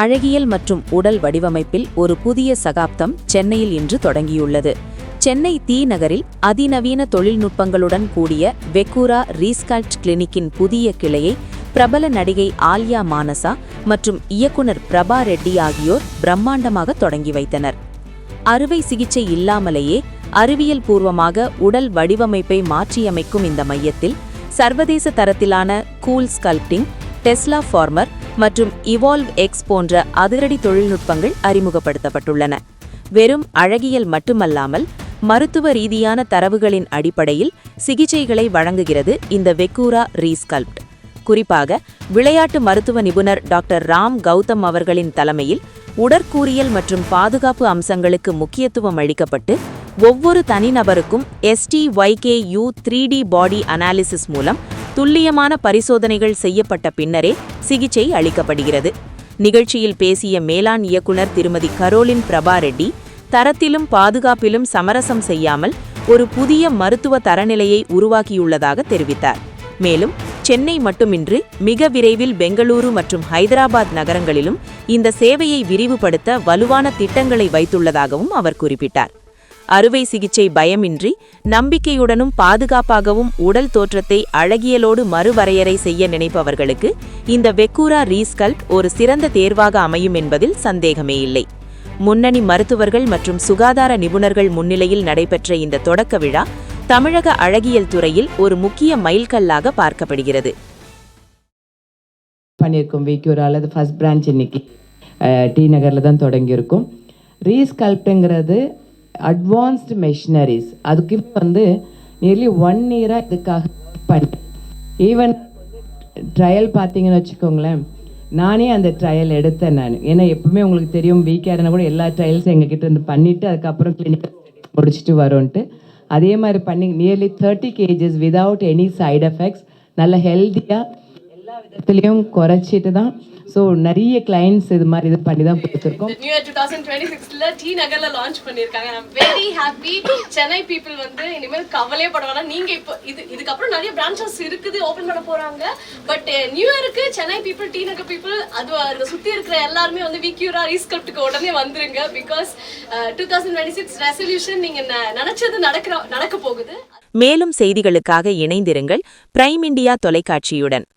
அழகியல் மற்றும் உடல் வடிவமைப்பில் ஒரு புதிய சகாப்தம் சென்னையில் இன்று தொடங்கியுள்ளது. சென்னை தீ நகரில் அதிநவீன தொழில்நுட்பங்களுடன் கூடிய வெக்கூரா ரீஸ்கல்ட் கிளினிக்கின் புதிய கிளையை பிரபல நடிகை ஆல்யா மானசா மற்றும் இயக்குனர் பிரபா ரெட்டி ஆகியோர் பிரம்மாண்டமாக தொடங்கி வைத்தனர். அறுவை சிகிச்சை இல்லாமலேயே அறிவியல் பூர்வமாக உடல் வடிவமைப்பை மாற்றியமைக்கும் இந்த மையத்தில் சர்வதேச தரத்திலான கூல் ஸ்கல்ப்டிங் டெஸ்லா ஃபார்மர் மற்றும் இவால்வ் எக்ஸ் போன்ற அதிரடி தொழில்நுட்பங்கள் அறிமுகப்படுத்தப்பட்டுள்ளன. வெறும் அழகியல் மட்டுமல்லாமல் மருத்துவ ரீதியான தரவுகளின் அடிப்படையில் சிகிச்சைகளை வழங்குகிறது இந்த வெக்கூரா ரீஸ்கல்ப்ட் குறிப்பாக விளையாட்டு மருத்துவ நிபுணர் டாக்டர் ராம் கௌதம் அவர்களின் தலைமையில் உடற்கூறியல் மற்றும் பாதுகாப்பு அம்சங்களுக்கு முக்கியத்துவம் அளிக்கப்பட்டு ஒவ்வொரு தனிநபருக்கும் Styku three D body analysis மூலம் துல்லியமான பரிசோதனைகள் செய்யப்பட்ட பின்னரே சிகிச்சை அளிக்கப்படுகிறது. நிகழ்ச்சியில் பேசிய மேலாண் இயக்குனர் திருமதி கரோலின் பிரபா ரெட்டி தரத்திலும் பாதுகாப்பிலும் சமரசம் செய்யாமல் ஒரு புதிய மருத்துவ தரநிலையை உருவாக்கியுள்ளதாக தெரிவித்தார். மேலும் சென்னை மட்டுமின்றி மிக விரைவில் பெங்களூரு மற்றும் ஹைதராபாத் நகரங்களிலும் இந்த சேவையை விரிவுபடுத்த வலுவான திட்டங்களை வைத்துள்ளதாகவும் அவர் குறிப்பிட்டார். அறுவை சிகிச்சை பயமின்றி நம்பிக்கையுடனும் பாதுகாப்பாகவும் உடல் தோற்றத்தை அழகியலோடு மறுவரையறை செய்ய நினைப்பவர்களுக்கு இந்த வெக்கூரா ரீஸ்கல்ப் ஒரு சிறந்த தேர்வாக அமையும் என்பதில் சந்தேகமே இல்லை. முன்னணி மருத்துவர்கள் மற்றும் சுகாதார நிபுணர்கள் முன்னிலையில் நடைபெற்ற இந்த தொடக்க விழா தமிழக அழகியல் துறையில் ஒரு முக்கிய மைல்கல்லாக பார்க்கப்படுகிறது. பண்ணியிருக்கோம் விக்யூர் அல்லது ஃபர்ஸ்ட் பிரான்ச் இன்னைக்கு டி நகரில் தான் தொடங்கியிருக்கோம். ரீஸ்கல்ப்டுங்கிறது அட்வான்ஸ்டு மெஷினரிஸ் அதுக்கு வந்து நியர்லி ஒன் இயராக இதுக்காக பண்ணி ஈவன் ட்ரையல் பார்த்தீங்கன்னு வச்சுக்கோங்களேன். நானே அந்த ட்ரையல் எடுத்தேன் நான். ஏன்னா எப்பவுமே உங்களுக்கு தெரியும் வீக்காருன்னா கூட எல்லா ட்ரையல்ஸும் எங்ககிட்ட இருந்து பண்ணிவிட்டு அதுக்கப்புறம் கிளினிக்கல் முடிச்சுட்டு வரோன்ட்டு அதே மாதிரி பண்ணி nearly thirty kgs without any side effects நல்ல ஹெல்த்தியாக எல்லா விதத்துலேயும் குறைச்சிட்டு தான். ஸோ நிறைய கிளைண்ட்ஸ் இது மாதிரி இது பண்ணி தான் கொடுத்துருக்கோம். New year two thousand twenty சிக்ஸ்ல டி நகர்ல லான்ச் பண்ணிருக்காங்க I'm very happy Chennai people வந்து இனிமேல் கவலையே பட வேணாம். நீங்க இப்போ இது இதுக்கப்புறம் நிறைய பிரான்ச்சஸ் இருக்குது ஓபன் பண்ண போறாங்க. பட் நியூ இயருக்கு Chennai people T Nagar people அது சுத்தி இருக்கிற எல்லாருமே வந்து விக்யூரா ரீஸ்கல்ப்டுக்கு உடனே வந்துருங்க. Because two thousand twenty six resolution நீங்க நினைச்சது நடக்கிற நடக்க போகுது. மேலும் செய்திகளுக்காக இணைந்திருங்கள். Prime India தொலைக்காட்சியுடன்.